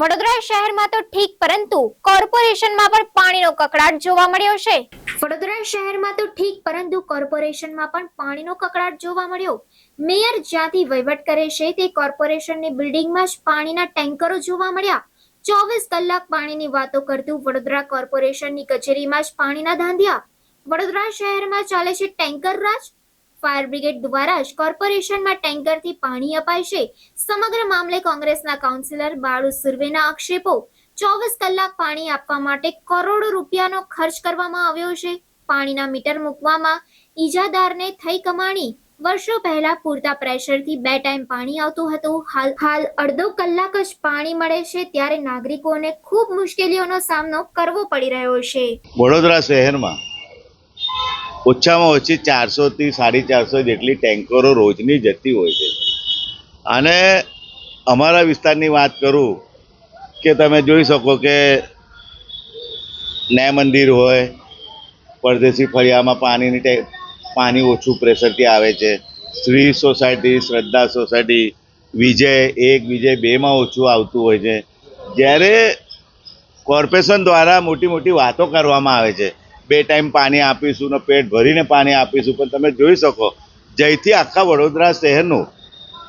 વડોદરા શહેરમાં તો ઠીક, પરંતુ કોર્પોરેશનમાં પણ પાણીનો કકડાટ જોવા મળ્યો છે. વડોદરા શહેરમાં તો ઠીક, પરંતુ કોર્પોરેશનમાં પણ પાણીનો કકડાટ જોવા મળ્યો. મેયર જ્યાંથી વહીવટ કરે છે તે કોર્પોરેશનની બિલ્ડિંગમાં જ પાણીના ટેન્કરો જોવા મળ્યા. ચોવીસ કલાક પાણીની વાતો કરતું વડોદરા કોર્પોરેશનની કચેરીમાં જ પાણીના ધાંધિયા. વડોદરા શહેરમાં ચાલે છે ટેન્કર રાજ? ફાયર બ્રિગેડ દ્વારા જ કોર્પોરેશનમાં ટેન્કરથી પાણી અપાય છે સમગ્ર મામલે કોંગ્રેસના કાઉન્સિલર બાળુ સુર્વેના આક્ષેપો, ચોવીસ કલાક પાણી આપવા માટે કરોડો રૂપિયાનો ખર્ચ કરવામાં આવ્યો છે. પાણીના મીટર મૂકવામાં ઈજાદારને થઈ કમાણી. વર્ષો પહેલા પૂરતા પ્રેશરથી બે ટાઈમ પાણી આવતું હતું. હાલ હાલ અડધો કલાક જ પાણી મળે છે ત્યારે નાગરિકોને ખૂબ મુશ્કેલીઓનો સામનો કરવો પડી રહ્યો છે. વડોદરા શહેરમાં ઓછામાં ઓછી ચારસોથી સાડી ચારસો જેટલી ટેન્કરો રોજની જતી હોય છે. અને અમારા વિસ્તારની વાત કરું કે તમે જોઈ શકો કે ન્યાય મંદિર હોય, પરદેશી ફળિયામાં પાણીની પાણી ઓછું પ્રેશરથી આવે છે. શ્રી સોસાયટી, શ્રદ્ધા સોસાયટી, વિજય, એક વિજય બેમાં ઓછું આવતું હોય છે. જ્યારે કોર્પોરેશન દ્વારા મોટી મોટી વાતો કરવામાં આવે છે. બે ટાઈમ પાણી આપીશું ને પેટ ભરીને પાણી આપીશું, પણ તમે જોઈ શકો જયથી આખા વડોદરા શહેરનું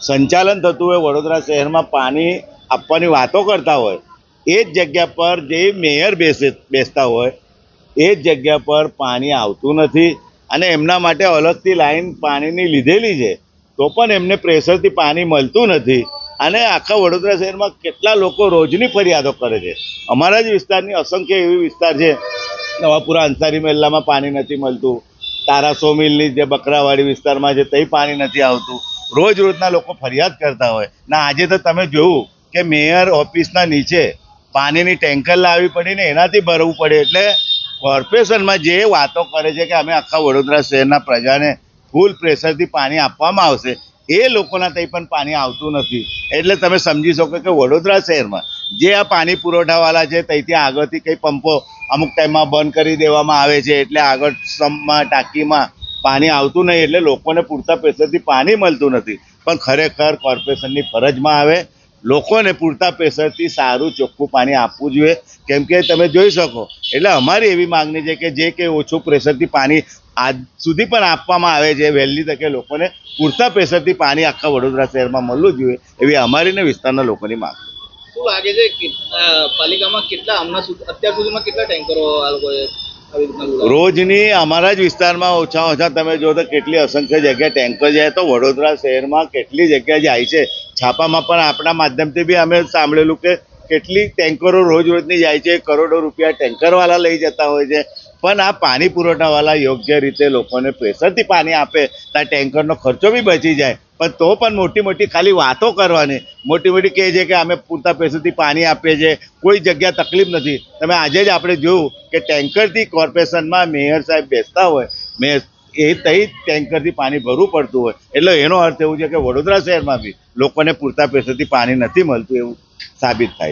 સંચાલન થતું હોય, વડોદરા શહેરમાં પાણી આપવાની વાતો કરતા હોય, એ જ જગ્યા પર જે મેયર બેસે, બેસતા હોય, એ જ જગ્યા પર પાણી આવતું નથી અને એમના માટે અલગથી લાઈન પાણીની લીધેલી છે, તો પણ એમને પ્રેશરથી પાણી મળતું નથી અને આખા વડોદરા શહેરમાં કેટલા લોકો રોજની ફરિયાદો કરે છે. અમારા જ વિસ્તારની અસંખ્ય એવી વિસ્તાર છે નવાપુરા અંસારી મહેલામાં પાણી નથી મળતું. તારાસો મિલની જે બકરાવાડી વિસ્તારમાં છે ત્યાં પાણી નથી આવતું. રોજ રોજના લોકો ફરિયાદ કરતા હોય. ના, આજે તો તમે જોયું કે મેયર ઓફિસના નીચે પાણીની ટેન્કર લાવવી પડી ને એનાથી ભરવું પડે. એટલે કોર્પોરેશનમાં જે વાતો કરે છે કે અમે આખા વડોદરા શહેરના પ્રજાને ફૂલ પ્રેશરથી પાણી આપવામાં આવશે, એ લોકોના ત્યાં પણ પાણી આવતું નથી. એટલે તમે સમજી શકો કે વડોદરા શહેરમાં જે આ પાણી પુરવઠાવાળા છે ત્યાંથી આગળથી કંઈ પંપો અમુક ટાઈમમાં બંધ કરી દેવામાં આવે છે, એટલે આગળ સમમાં, ટાંકીમાં પાણી આવતું નહીં, એટલે લોકોને પૂરતા પ્રેશરથી પાણી મળતું નથી પણ ખરેખર કોર્પોરેશનની ફરજમાં આવે, લોકોને પૂરતા પ્રેશરથી સારું ચોખ્ખું પાણી આપવું જોઈએ કેમ કે તમે જોઈ શકો, એટલે અમારી એવી માગણી છે કે જે કે ઓછું પ્રેશરથી પાણી આજ સુધી પણ આપવામાં આવે છે, વહેલી તકે લોકોને પૂરતા પ્રેશરથી પાણી આખા વડોદરા શહેરમાં મળવું જોઈએ, એવી અમારી ને વિસ્તારના લોકોની માંગ છે. શું લાગે છે પાલિકામાં કેટલા હમણાં અત્યાર સુધીમાં કેટલા ટેન્કરો આ? રોજની અમારા જ વિસ્તારમાં ઓછા ઓછા તમે જો તો કેટલી અસંખ્ય જગ્યાએ ટેન્કર જાય તો વડોદરા શહેરમાં કેટલી જગ્યાએ જાય છે. છાપામાં પણ આપણા માધ્યમથી બી અમે સાંભળેલું કે કેટલી ટેન્કરો રોજ રોજની જાય છે. કરોડો રૂપિયા ટેન્કરવાળા લઈ જતા હોય છે. પણ આ પાણી પુરવઠાવાળા યોગ્ય રીતે લોકોને પ્રેશરથી પાણી આપે, તો આ ટેન્કરનો ખર્ચો બી બચી જાય. પણ તો પણ મોટી મોટી ખાલી વાતો કરવાની. મોટી મોટી કહે છે કે અમે પૂરતા પૈસાથી પાણી આપીએ છીએ. કોઈ જગ્યા તકલીફ નથી. તમે આજે જ આપણે જોયું કે ટેન્કરથી કોર્પોરેશનમાં મેયર સાહેબ બેસતા હોય. મેયર એ તઈ ટેન્કરથી પાણી ભરવું પડતું હોય. એટલે એનો અર્થ એવું છે કે વડોદરા શહેરમાં બી લોકોને પૂરતા પૈસાથી પાણી નથી મળતું એવું સાબિત થાય છે.